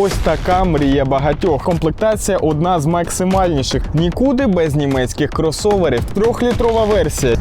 ось така мрія багатьох. Комплектація одна з максимальніших. Нікуди без німецьких кросоверів. Трьохлітрова версія.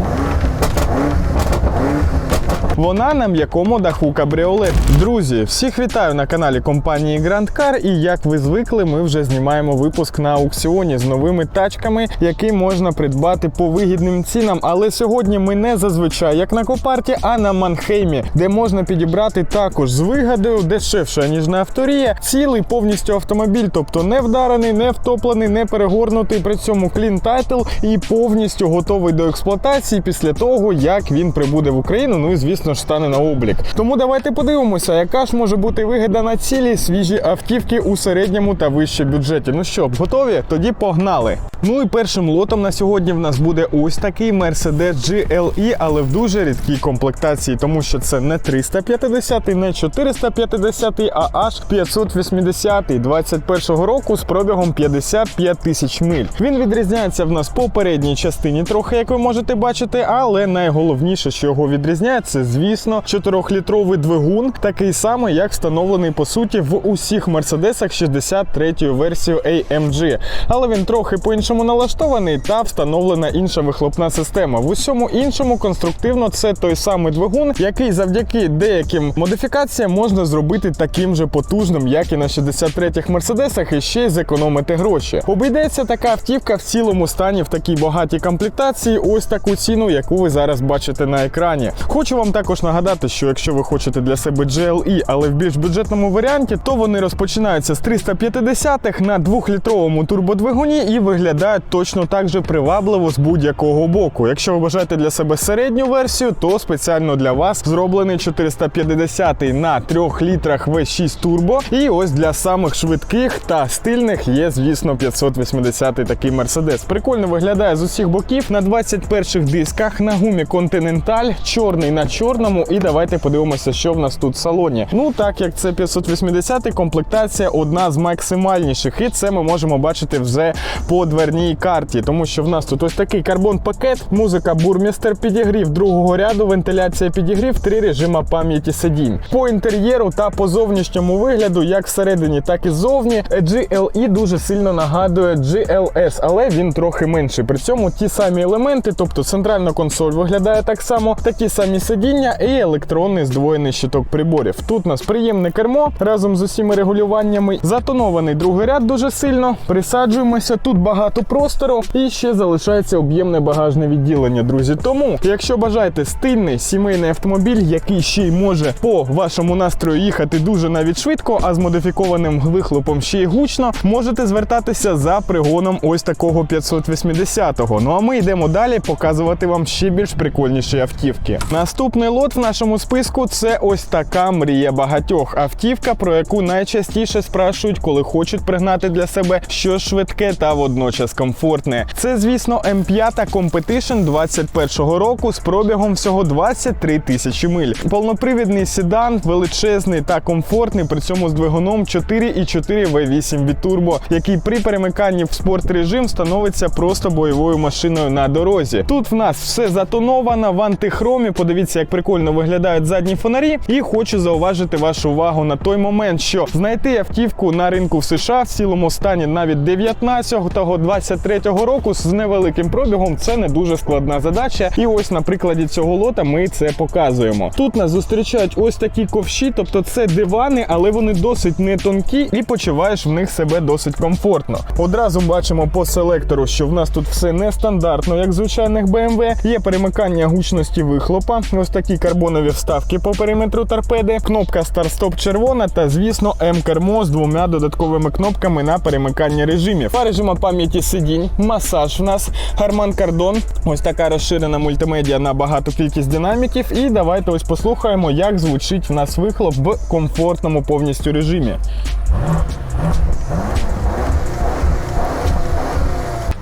Вона на м'якому даху кабріолет. Друзі, всіх вітаю на каналі компанії Grand Car. І як ви звикли, ми вже знімаємо випуск на аукціоні з новими тачками, які можна придбати по вигідним цінам. Але сьогодні ми не зазвичай як на Копарті, а на Манхеймі, де можна підібрати також з вигадою дешевше ніж на авторія. Цілий повністю автомобіль, тобто не вдарений, не втоплений, не перегорнутий. При цьому клін тайтл і повністю готовий до експлуатації після того, як він прибуде в Україну. Ну і звісно ж стане на облік. Тому давайте подивимося, яка ж може бути вигода на цілі свіжі автівки у середньому та вище бюджеті. Ну що, готові? Тоді погнали. Ну і першим лотом на сьогодні в нас буде ось такий Mercedes GLE, але в дуже рідкій комплектації, тому що це не 350, не 450, а аж 580 21 року з пробігом 55 тисяч миль. Він відрізняється в нас по передній частині трохи, як ви можете бачити, але найголовніше, що його відрізняє, це звісно 4-літровий двигун, такий самий, як встановлений по суті в усіх мерседесах 63 версію AMG. Але він трохи по-іншому налаштований та встановлена інша вихлопна система. В усьому іншому конструктивно це той самий двигун, який завдяки деяким модифікаціям можна зробити таким же потужним, як і на 63-х мерседесах, і ще й зекономити гроші. Обійдеться така автівка в цілому стані в такій багатій комплектації. Ось таку ціну, яку ви зараз бачите на екрані. Хочу вам також нагадати, що якщо ви хочете для себе GLE, але в більш бюджетному варіанті, то вони розпочинаються з 350-х на 2-літровому турбодвигуні і виглядають точно так же привабливо з будь-якого боку. Якщо ви бажаєте для себе середню версію, то спеціально для вас зроблений 450 на 3 літрах V6 турбо. І ось для самих швидких та стильних є, звісно, 580 такий Mercedes. Прикольно виглядає з усіх боків на 21-х дисках на гумі Continental, чорний на чорному. І давайте подивимося, що в нас тут в салоні. Ну так як це 580 комплектація одна з максимальніших, і це ми можемо бачити вже по дверній карті, тому що в нас тут ось такий карбон-пакет, музика бурмістер підігрів другого ряду, вентиляція підігрів, три режима пам'яті сидінь. По інтер'єру та по зовнішньому вигляду, як всередині, так і ззовні, GLE дуже сильно нагадує GLS, але він трохи менший. При цьому ті самі елементи, тобто центральна консоль виглядає так само, такі самі сидіння і електронний здвоєний щиток приборів. Тут у нас приємне кермо разом з усіма регулюваннями. Затонований другий ряд дуже сильно. Присаджуємося. Тут багато простору і ще залишається об'ємне багажне відділення, друзі. Тому, якщо бажаєте стильний сімейний автомобіль, який ще й може по вашому настрою їхати дуже навіть швидко, а з модифікованим вихлопом ще й гучно, можете звертатися за пригоном ось такого 580-го. Ну а ми йдемо далі показувати вам ще більш прикольніші автівки. Наступний лот в нашому списку це ось така мрія багатьох. Автівка, про яку найчастіше спрашують, коли хочуть пригнати для себе щось швидке та водночас комфортне. Це, звісно, М5 Competition 21-го року з пробігом всього 23 тисячі миль. Повнопривідний седан, величезний та комфортний, при цьому з двигуном 4,4 V8 від турбо, який при перемиканні в спорт режим становиться просто бойовою машиною на дорозі. Тут в нас все затоновано в антихромі. Подивіться, як прикольно виглядають задні фонарі. І хочу зауважити вашу увагу на той момент, що знайти автівку на ринку в США в цілому стані навіть 19-го, 23-го року з невеликим пробігом це не дуже складна задача. І ось на прикладі цього лота ми це показуємо. Тут нас зустрічають ось такі ковші, тобто це дивани, але вони досить не тонкі, і почуваєш в них себе досить комфортно. Одразу бачимо по селектору, що в нас тут все нестандартно, як звичайних BMW. Є перемикання гучності вихлопа, ось такі карбонові вставки по периметру торпеди, кнопка старт-стоп червона та, звісно, М-кермо з двома додатковими кнопками на перемикання режимів. Два режима пам'яті сидінь, масаж в нас, Harman Kardon, ось така розширена мультимедіа на багату кількість динаміків. І давайте ось послухаємо, як звучить в нас вихлоп в комфортному повністю режимі.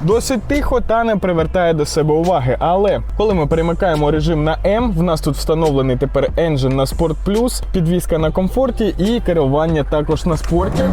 Досить тихо та не привертає до себе уваги. Але коли ми перемикаємо режим на М, в нас тут встановлений тепер енджин на Sport Plus, підвізка на комфорті і керування також на спорті.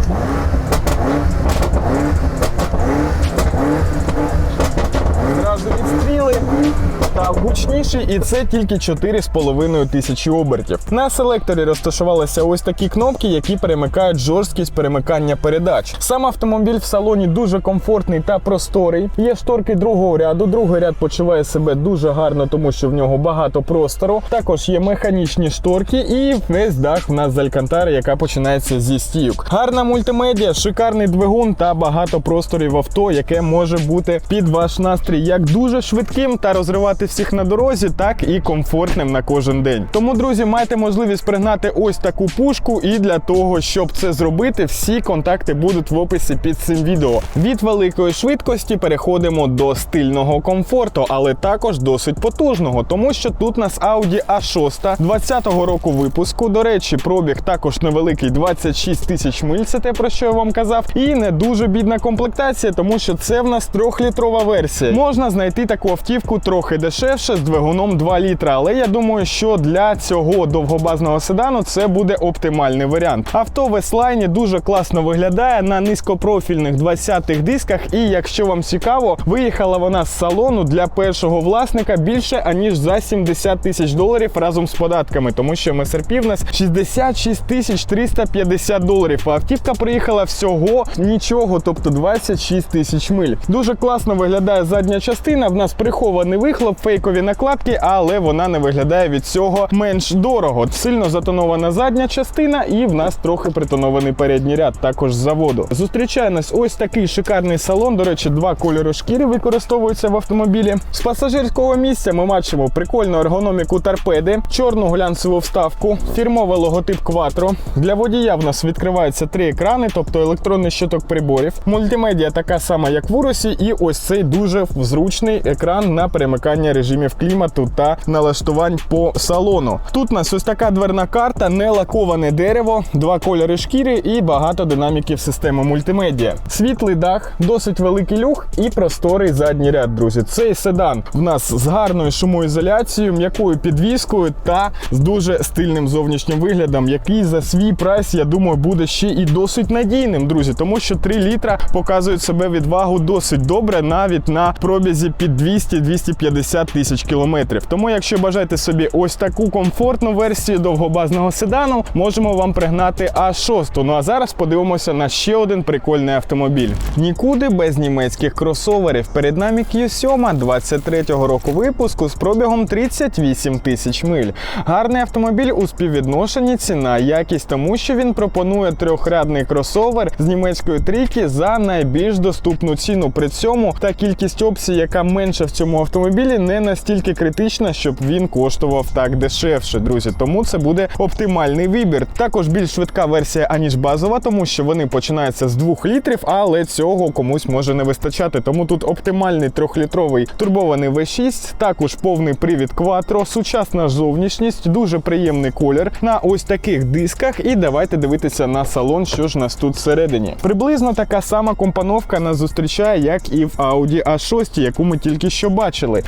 Гучніший, і це тільки 4,5 тисячі обертів. На селекторі розташувалися ось такі кнопки, які перемикають жорсткість перемикання передач. Сам автомобіль в салоні дуже комфортний та просторий. Є шторки другого ряду. Другий ряд почуває себе дуже гарно, тому що в нього багато простору. Також є механічні шторки, і весь дах в нас з алькантари, яка починається зі стійок. Гарна мультимедіа, шикарний двигун та багато просторів авто, яке може бути під ваш настрій як дуже швидким та розривати всіх на дорозі, так і комфортним на кожен день. Тому, друзі, маєте можливість пригнати ось таку пушку, і для того, щоб це зробити, всі контакти будуть в описі під цим відео. Від великої швидкості переходимо до стильного комфорту, але також досить потужного, тому що тут нас Audi A6 20-го року випуску. До речі, пробіг також невеликий 26 тисяч миль, це те про що я вам казав. І не дуже бідна комплектація, тому що це в нас трьохлітрова версія. Можна знайти таку автівку трохи дешевше з двигуном 2 літра. Але я думаю, що для цього довгобазного седану це буде оптимальний варіант. Авто в дуже класно виглядає на низькопрофільних 20-х дисках. І якщо вам цікаво, виїхала вона з салону для першого власника більше аніж за 70 тисяч доларів разом з податками, тому що MSRP в нас 66 тисяч 350 доларів. А автівка приїхала всього нічого, тобто 26 тисяч миль. Дуже класно виглядає задня частина. В нас прихований вихлоп, фейкові накладки, але вона не виглядає від цього менш дорого. Сильно затонована задня частина, і в нас трохи притонований передній ряд, також з заводу. Зустрічає нас ось такий шикарний салон. До речі, два кольори шкіри використовуються в автомобілі. З пасажирського місця ми бачимо прикольну ергономіку торпеди, чорну глянцеву вставку, фірмовий логотип Quattro. Для водія в нас відкриваються три екрани, тобто електронний щиток приборів. Мультимедіа така сама, як в Урусі, і ось цей дуже зручний екран на перемикання режимів клімату та налаштувань по салону. Тут у нас ось така дверна карта, не лаковане дерево, два кольори шкіри і багато динаміків системи мультимедіа. Світлий дах, досить великий люх і просторий задній ряд, друзі. Цей седан в нас з гарною шумоізоляцією, м'якою підвіскою та з дуже стильним зовнішнім виглядом, який за свій прайс, я думаю, буде ще і досить надійним, друзі, тому що 3 літра показують себе відвагу досить добре, навіть на пробізі під 200-250 тисяч кілометрів. Тому, якщо бажаєте собі ось таку комфортну версію довгобазного седану, можемо вам пригнати А6. Ну а зараз подивимося на ще один прикольний автомобіль. Нікуди без німецьких кросоверів. Перед нами Q7 23-го року випуску з пробігом 38 тисяч миль. Гарний автомобіль у співвідношенні ціна якість, тому що він пропонує трьохрядний кросовер з німецької трійки за найбільш доступну ціну. При цьому та кількість опцій, яка менша в цьому автомобілі, не настільки критична, щоб він коштував так дешевше, друзі. Тому це буде оптимальний вибір. Також більш швидка версія аніж базова, тому що вони починаються з 2 літрів, але цього комусь може не вистачати. Тому тут оптимальний трьохлітровий турбований V6, також повний привід Quattro, сучасна зовнішність, дуже приємний колір на ось таких дисках. І давайте дивитися на салон, що ж нас тут всередині. Приблизно така сама компоновка нас зустрічає, як і в Audi A6, яку ми тільки що бачили.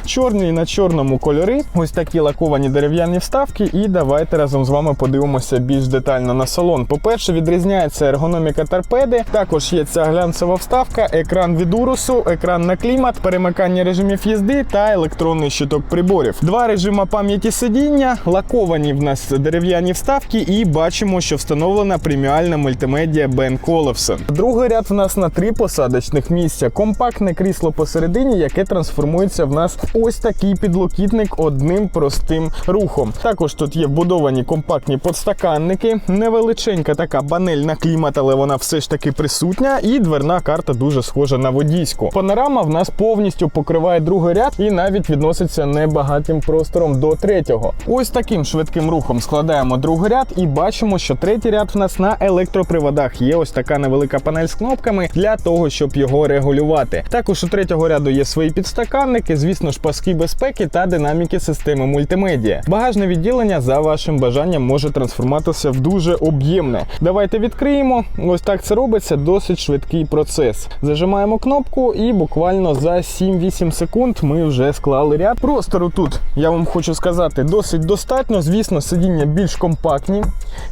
Чорний на чорному кольори, ось такі лаковані дерев'яні вставки. І давайте разом з вами подивимося більш детально на салон. По-перше, відрізняється ергономіка торпеди. Також є ця глянцева вставка, екран від урусу, екран на клімат, перемикання режимів їзди та електронний щиток приборів. Два режима пам'яті сидіння, лаковані в нас дерев'яні вставки, і бачимо, що встановлена преміальна мультимедіа Ben Collection. Другий ряд в нас на три посадочних місця. Компактне крісло посередині, яке трансформується в нас ось такий підлокітник одним простим рухом. Також тут є вбудовані компактні подстаканники, невеличенька така банель на клімат, але вона все ж таки присутня. І дверна карта дуже схожа на водійську. Панорама в нас повністю покриває другий ряд і навіть відноситься небагатим простором до третього. Ось таким швидким рухом складаємо другий ряд і бачимо, що третій ряд в нас на електроприводах. Є ось така невелика панель з кнопками для того, щоб його регулювати. Також у третього ряду є свої підстаканники, звісно ж, паски безпеки та динаміки системи мультимедіа. Багажне відділення за вашим бажанням може трансформуватися в дуже об'ємне. Давайте відкриємо. Ось так це робиться. Досить швидкий процес. Зажимаємо кнопку, і буквально за 7-8 секунд ми вже склали ряд. Простору тут я вам хочу сказати досить достатньо. Звісно, сидіння більш компактні.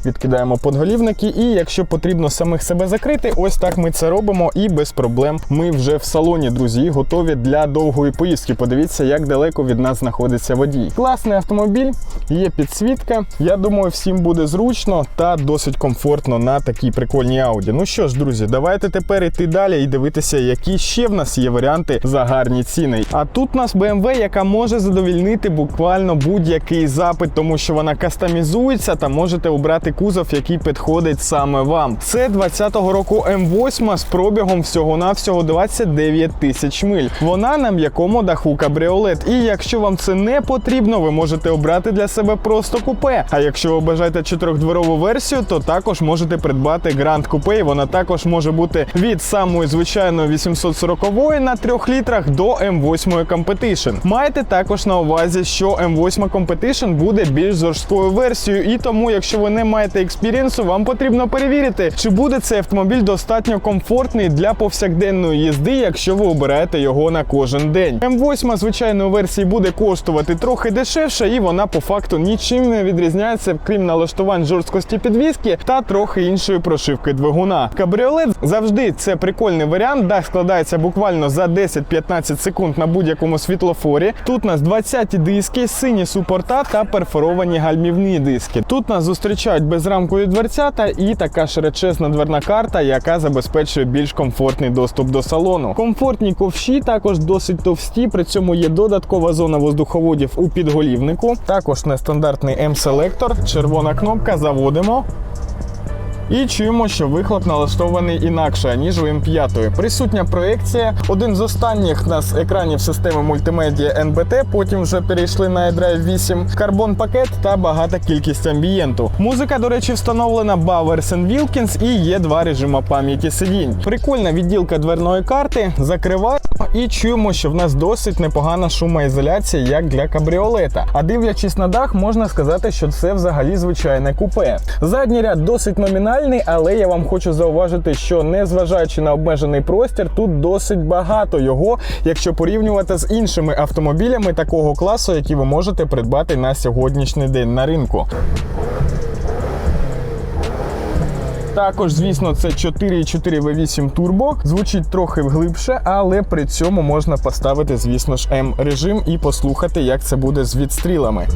Відкидаємо подголівники, і якщо потрібно самих себе закрити, ось так ми це робимо. І без проблем ми вже в салоні, друзі, готові для довгої поїздки. Подивіться, як недалеко від нас знаходиться водій. Класний автомобіль, є підсвітка. Я думаю, всім буде зручно та досить комфортно на такій прикольній ауді. Ну що ж, друзі, давайте тепер йти далі і дивитися, які ще в нас є варіанти за гарні ціни. А тут у нас BMW, яка може задовільнити буквально будь-який запит, тому що вона кастомізується та можете обрати кузов, який підходить саме вам. Це 20-го року М8 з пробігом всього-навсього 29 тисяч миль. Вона на м'якому даху кабріолет. І якщо вам це не потрібно, ви можете обрати для себе просто купе. А якщо ви бажаєте чотирьохдверову версію, то також можете придбати Grand Coupe. І Вона також може бути від самої звичайної 840 на 3 літрах до М8 Competition. Майте також на увазі, що М8 Competition буде більш жорсткою версією, і тому, якщо ви не маєте експірієнсу, вам потрібно перевірити, чи буде цей автомобіль достатньо комфортний для повсякденної їзди, якщо ви обираєте його на кожен день. М8 звичайної версії буде коштувати трохи дешевше, і вона по факту нічим не відрізняється, крім налаштувань жорсткості підвіски та трохи іншої прошивки двигуна. Кабріолет завжди це прикольний варіант. Дах складається буквально за 10-15 секунд на будь-якому світлофорі. Тут у нас 20 диски, сині супорта та перфоровані гальмівні диски. Тут нас зустрічають безрамкові дверцята і така широчезна дверна карта, яка забезпечує більш комфортний доступ до салону. Комфортні ковші також досить товсті. При цьому є додаткова зона воздуховодів у підголівнику. Також нестандартний М-селектор, червона кнопка. Заводимо. І чуємо, що вихлоп налаштований інакше, ніж у М5. Присутня проекція. Один з останніх нас екранів системи мультимедіа NBT, потім вже перейшли на iDrive 8, карбон пакет та багата кількість амбієнту. Музика, до речі, встановлена Bowers Wilkins і є два режима пам'яті сидінь. Прикольна відділка дверної карти. Закриваємо і чуємо, що в нас досить непогана шумоізоляція, як для кабріолета. А дивлячись на дах, можна сказати, що це взагалі звичайне купе. Задній ряд досить номінальний, але я вам хочу зауважити, що незважаючи на обмежений простір, тут досить багато його, якщо порівнювати з іншими автомобілями такого класу, які ви можете придбати на сьогоднішній день на ринку. Також, звісно, це 4,4 V8 Turbo. Звучить трохи глибше, але при цьому можна поставити, звісно ж, М режим і послухати, як це буде з відстрілами.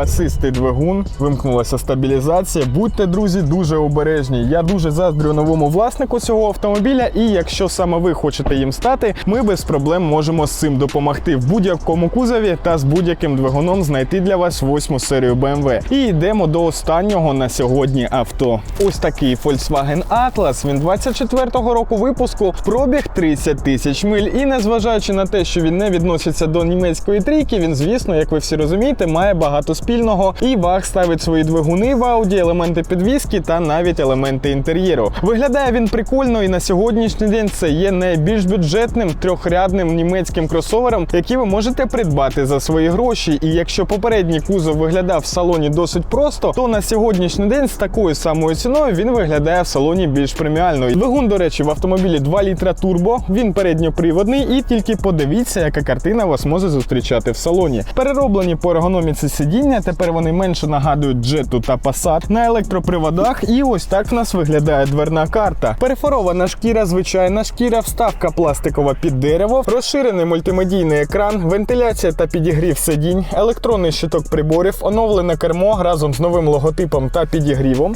Басистий двигун, вимкнулася стабілізація. Будьте, друзі, дуже обережні. Я дуже заздрю новому власнику цього автомобіля, і якщо саме ви хочете їм стати, ми без проблем можемо з цим допомогти в будь-якому кузові та з будь-яким двигуном знайти для вас восьму серію BMW. І йдемо до останнього на сьогодні авто. Ось такий Volkswagen Atlas. Він 24-го року випуску, пробіг 30 тисяч миль. І незважаючи на те, що він не відноситься до німецької трійки, він, звісно, як ви всі розумієте, має багато спільного. І ваг ставить свої двигуни в ауді, елементи підвіски та навіть елементи інтер'єру. Виглядає він прикольно, і на сьогоднішній день це є найбільш бюджетним трьохрядним німецьким кросовером, який ви можете придбати за свої гроші. І якщо попередній кузов виглядав в салоні досить просто, то на сьогоднішній день з такою самою ціною він виглядає в салоні більш преміально. Двигун, до речі, в автомобілі 2 літра турбо. Він передньоприводний, і тільки подивіться, яка картина вас може зустрічати в салоні. Перероблені по ергономіці сидіння. Тепер вони менше нагадують джету та Passat на електроприводах. І ось так в нас виглядає дверна карта. Перефорована шкіра, звичайна шкіра, вставка пластикова під дерево, розширений мультимедійний екран, вентиляція та підігрів сидінь, електронний щиток приборів, оновлене кермо разом з новим логотипом та підігрівом.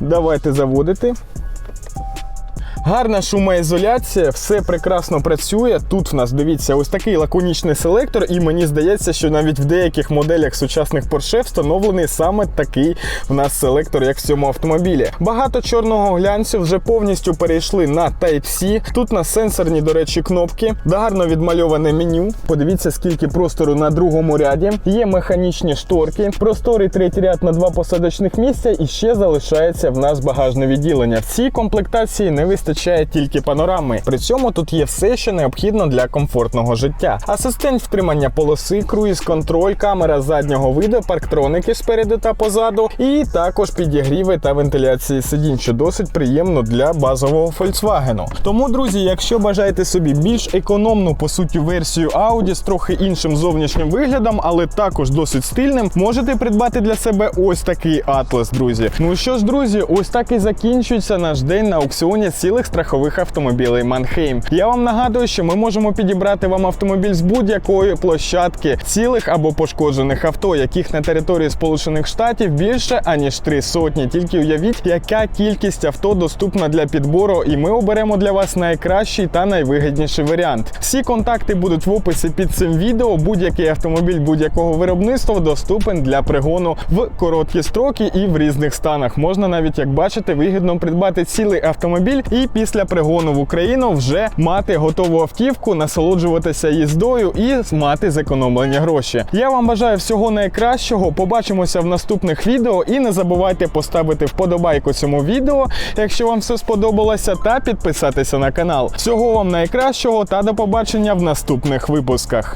Давайте заводити. Гарна шумоізоляція, все прекрасно працює. Тут в нас дивіться ось такий лаконічний селектор, і мені здається, що навіть в деяких моделях сучасних Porsche встановлений саме такий в нас селектор, як в цьому автомобілі. Багато чорного глянцю вже повністю перейшли на Type-C. Тут на сенсорні, до речі, кнопки, гарно відмальоване меню. Подивіться, скільки простору на другому ряді. Є механічні шторки, просторий третій ряд на два посадочних місця, і ще залишається в нас багажне відділення. В цій комплектації не вистачає тільки панорами. При цьому тут є все, що необхідно для комфортного життя. Асистент втримання полоси, круїз контроль, камера заднього виду, парктроники спереду та позаду, і також підігріви та вентиляції сидінь, що досить приємно для базового Volkswagen. Тому, друзі, якщо бажаєте собі більш економну по суті версію Audi з трохи іншим зовнішнім виглядом, але також досить стильним, можете придбати для себе ось такий Atlas, друзі. Ну що ж, друзі, ось так і закінчується наш день на аукціоні цілих цілих страхових автомобілей Манхейм. Я вам нагадую, що ми можемо підібрати вам автомобіль з будь-якої площадки цілих або пошкоджених авто, яких на території Сполучених Штатів більше аніж три сотні. Тільки уявіть, яка кількість авто доступна для підбору, і ми оберемо для вас найкращий та найвигідніший варіант. Всі контакти будуть в описі під цим відео. Будь-який автомобіль будь-якого виробництва доступен для пригону в короткі строки і в різних станах. Можна навіть, як бачите, вигідно придбати цілий автомобіль і після пригону в Україну вже мати готову автівку, насолоджуватися їздою і мати зекономлені гроші. Я вам бажаю всього найкращого. Побачимося в наступних відео і не забувайте поставити вподобайку цьому відео, якщо вам все сподобалося, та підписатися на канал. Всього вам найкращого та до побачення в наступних випусках.